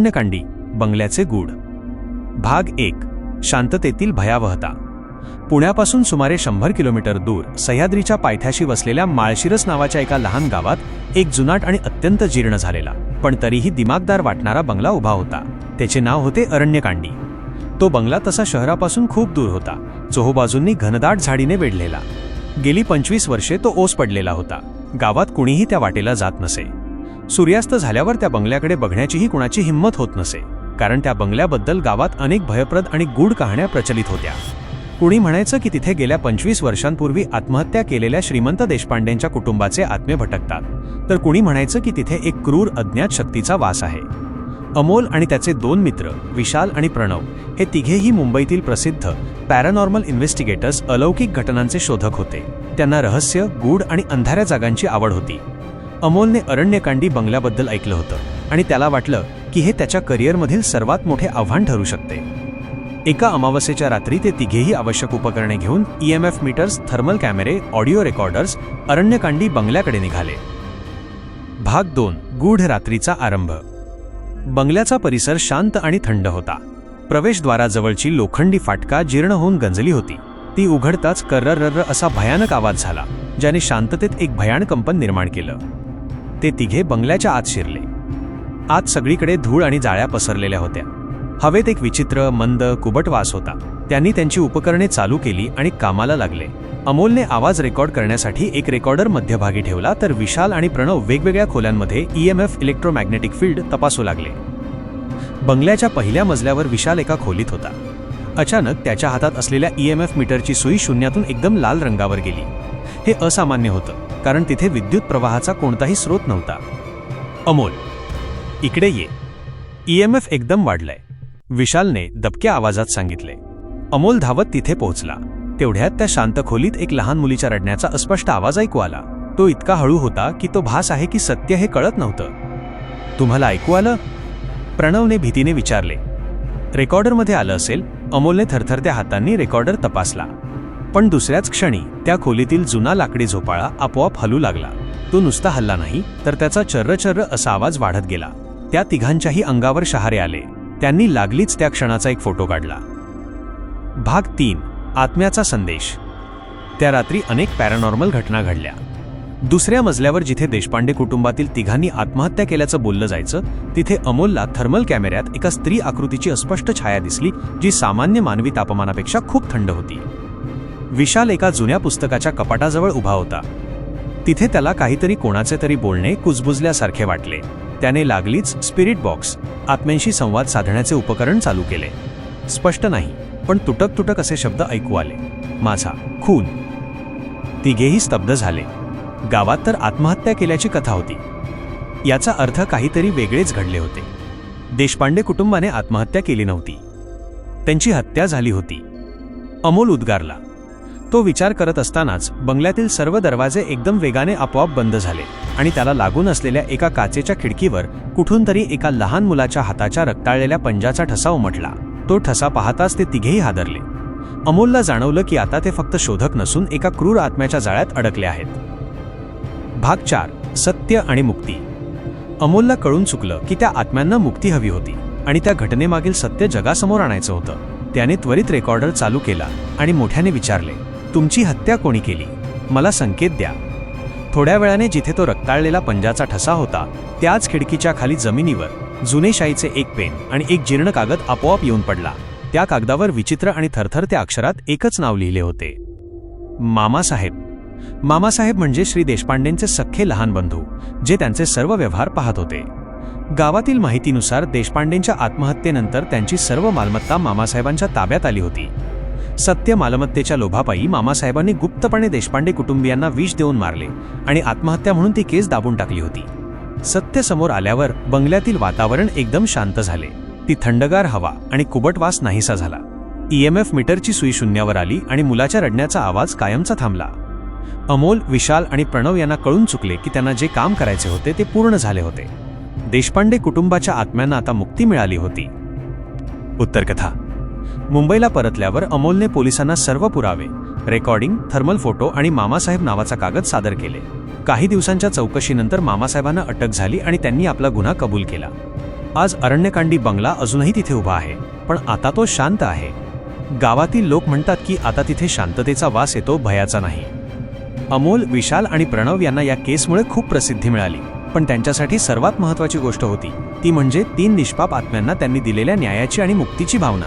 अरण्यकांडी बंगल्याचे गूढ. भाग एक शांततेतील भयावहता. पुण्यापासून सुमारे शंभर किलोमीटर दूर सह्याद्रीच्या पायथ्याशी वसलेल्या माळशिरस नावाच्या एका लहान गावात एक जुनाट आणि अत्यंत जीर्ण झालेला पण तरीही दिमागदार वाटणारा बंगला उभा होता. त्याचे नाव होते अरण्यकांडी. तो बंगला तसा शहरापासून खूप दूर होता चोहोबाजूंनी घनदाट झाडीने वेढलेला. गेली पंचवीस वर्षे तो ओस पडलेला होता. गावात कुणीही त्या वाटेला जात नसे. सूर्यास्त झाल्यावर त्या बंगल्याकडे बघण्याचीही कुणाची हिंमत होत नसे कारण त्या बंगल्याबद्दल गावात अनेक भयप्रद आणि गूढ कहाण्या प्रचलित होत्या. कुणी म्हणायचं की तिथे गेल्या पंचवीस वर्षांपूर्वी आत्महत्या केलेल्या श्रीमंत देशपांडेंच्या कुटुंबाचे आत्मे भटकतात तर कुणी म्हणायचं की तिथे एक क्रूर अज्ञात शक्तीचा वास आहे. अमोल आणि त्याचे दोन मित्र विशाल आणि प्रणव हे तिघेही मुंबईतील प्रसिद्ध पॅरानॉर्मल इन्व्हेस्टिगेटर्स अलौकिक घटनांचे शोधक होते. त्यांना रहस्य गूढ आणि अंधाऱ्या जागांची आवड होती. अमोलने अरण्यकांडी बंगल्याबद्दल ऐकलं होतं आणि त्याला वाटलं की हे त्याच्या करिअरमधील सर्वात मोठे आव्हान ठरू शकते. एका अमावस्येच्या रात्री ते तिघेही आवश्यक उपकरणे घेऊन E M F meters thermal कॅमेरे ऑडिओ रेकॉर्डर्स अरण्यकांडी बंगल्याकडे निघाले. भाग दोन गूढ रात्रीचा आरंभ. बंगल्याचा परिसर शांत आणि थंड होता. प्रवेशद्वाराजवळची लोखंडी फाटका जीर्ण होऊन गंजली होती. ती उघडताच कर्रर्र असा भयानक आवाज झाला ज्याने शांततेत एक भयान कंपन निर्माण केलं. ते तिघे बंगल्याच्या आत शिरले. आत सगळीकडे धूळ आणि जाळ्या पसरलेल्या होत्या. हवेत एक विचित्र मंद कुबट वास होता. त्यांनी त्यांची उपकरणे चालू केली आणि कामाला लागले. अमोलने आवाज रेकॉर्ड करण्यासाठी एक रेकॉर्डर मध्यभागी ठेवला तर विशाल आणि प्रणव वेगवेगळ्या खोल्यांमध्ये E M F electromagnetic field तपासू लागले. बंगल्याच्या पहिल्या मजल्यावर विशाल एका खोलीत होता. अचानक त्याच्या हातात असलेल्या ई एम एफ मीटरची सुई शून्यातून एकदम लाल रंगावर गेली. हे असामान्य होतं कारण तिथे विद्युत प्रवाहाचा कोणताही स्रोत नव्हता. अमोल इकडे ये. ई एम एफ एकदम वाढलाय. विशालने दबक्या आवाजात सांगितले. अमोल धावत तिथे पोहोचला. तेवढ्यात त्या शांत खोलीत एक लहान मुलीच्या रडण्याचा अस्पष्ट आवाज ऐकू आला. तो इतका हळू होता की तो भास आहे की सत्य हे कळत नव्हतं. तुम्हाला ऐकू आलं? प्रणवने भीतीने विचारले. रेकॉर्डरमध्ये आलं असेल? अमोलने थरथरत्या हातांनी रेकॉर्डर तपासला. पण दुसऱ्याच क्षणी त्या खोलीतील जुना लाकडी झोपाळा आपोआप हलू लागला. तो नुसता हल्ला नाही तर त्याचा चर्रचर्र असा आवाज वाढत गेला. त्या तिघांच्याही अंगावर शहारे आले. त्यांनी लागलीच त्या क्षणाचा एक फोटो काढला. भाग तीन आत्म्याचा संदेश. त्या रात्री अनेक पॅरानॉर्मल घटना घडल्या. दुसऱ्या मजल्यावर जिथे देशपांडे कुटुंबातील तिघांनी आत्महत्या केल्याचं बोललं जायचं तिथे अमोलला थर्मल कॅमेऱ्यात एका स्त्री आकृतीची अस्पष्ट छाया दिसली जी सामान्य मानवी तापमानापेक्षा खूप थंड होती. विशाल एका जुन्या पुस्तकाच्या कपाटाजवळ उभा होता. तिथे त्याला काहीतरी कोणाचे तरी बोलणे कुजबुजल्यासारखे वाटले. त्याने लागलीच स्पिरिट बॉक्स आत्म्यांशी संवाद साधण्याचे उपकरण चालू केले. स्पष्ट नाही पण तुटक तुटक असे शब्द ऐकू आले. माझा खून. तिघेही स्तब्ध झाले. गावात तर आत्महत्या केल्याची कथा होती. याचा अर्थ काहीतरी वेगळेच घडले होते. देशपांडे कुटुंबाने आत्महत्या केली नव्हती. त्यांची हत्या झाली होती. अमोल उद्गारला. तो विचार करत असतानाच बंगल्यातील सर्व दरवाजे एकदम वेगाने आपोआप बंद झाले आणि त्याला लागून असलेल्या एका काचेच्या खिडकीवर कुठून तरी एका लहान मुलाच्या हाताच्या रक्ताळलेल्या पंजाचा ठसा उमटला. तो ठसा पाहताच ते तिघेही हादरले. अमोलला जाणवलं की आता ते फक्त शोधक नसून एका क्रूर आत्म्याच्या जाळ्यात अडकले आहेत. भाग चार सत्य आणि मुक्ती. अमोलला कळून चुकलं की त्या आत्म्यांना मुक्ती हवी होती आणि त्या घटनेमागील सत्य जगासमोर आणायचं होतं. त्याने त्वरित रेकॉर्डर चालू केला आणि मोठ्याने विचारले तुमची हत्या कोणी केली? मला संकेत द्या. थोड्या वेळाने जिथे तो रक्ताळलेला पंजाचा ठसा होता त्याच खिडकीच्या खाली जमिनीवर जुने शाईचे एक पेन आणि एक जीर्ण कागद आपोआप येऊन पडला. त्या कागदावर विचित्र आणि थरथरत्या अक्षरात एकच नाव लिहिले होते. मामासाहेब. मामासाहेब म्हणजे श्री देशपांडेंचे सख्खे लहान बंधू जे त्यांचे सर्व व्यवहार पाहत होते. गावातील माहितीनुसार देशपांडेंच्या आत्महत्येनंतर त्यांची सर्व मालमत्ता मामासाहेबांच्या ताब्यात आली होती. सत्य मालमत्तेच्या लोभापायी मामासाहेबांनी गुप्तपणे देशपांडे कुटुंबियांना विष देऊन मारले आणि आत्महत्या म्हणून ती केस दाबून टाकली होती. सत्य समोर आल्यावर बंगल्यातील वातावरण एकदम शांत झाले. ती थंडगार हवा आणि कुबट वास नाहीसा झाला. ई एम एफ मीटरची सुई शून्यावर आली आणि मुलाच्या रडण्याचा आवाज कायमचा थांबला. अमोल विशाल आणि प्रणव यांना कळून चुकले की त्यांना जे काम करायचे होते ते पूर्ण झाले होते. देशपांडे कुटुंबाच्या आत्म्यांना आता मुक्ती मिळाली होती. उत्तरकथा मुंबईला परतल्यावर अमोलने पोलिसांना सर्व पुरावे रेकॉर्डिंग थर्मल फोटो आणि मामासाहेब नावाचा कागद सादर केले. काही दिवसांच्या चौकशीनंतर मामासाहेबांना अटक झाली आणि त्यांनी आपला गुन्हा कबूल केला. आज अरण्यकांडी बंगला अजूनही तिथे उभा आहे पण आता तो शांत आहे. गावातील लोक म्हणतात की आता तिथे शांततेचा वास येतो भयाचा नाही. अमोल विशाल आणि प्रणव यांना या केसमुळे खूप प्रसिद्धी मिळाली पण त्यांच्यासाठी सर्वात महत्त्वाची गोष्ट होती ती म्हणजे तीन निष्पाप आत्म्यांना त्यांनी दिलेल्या न्यायाची आणि मुक्तीची भावना.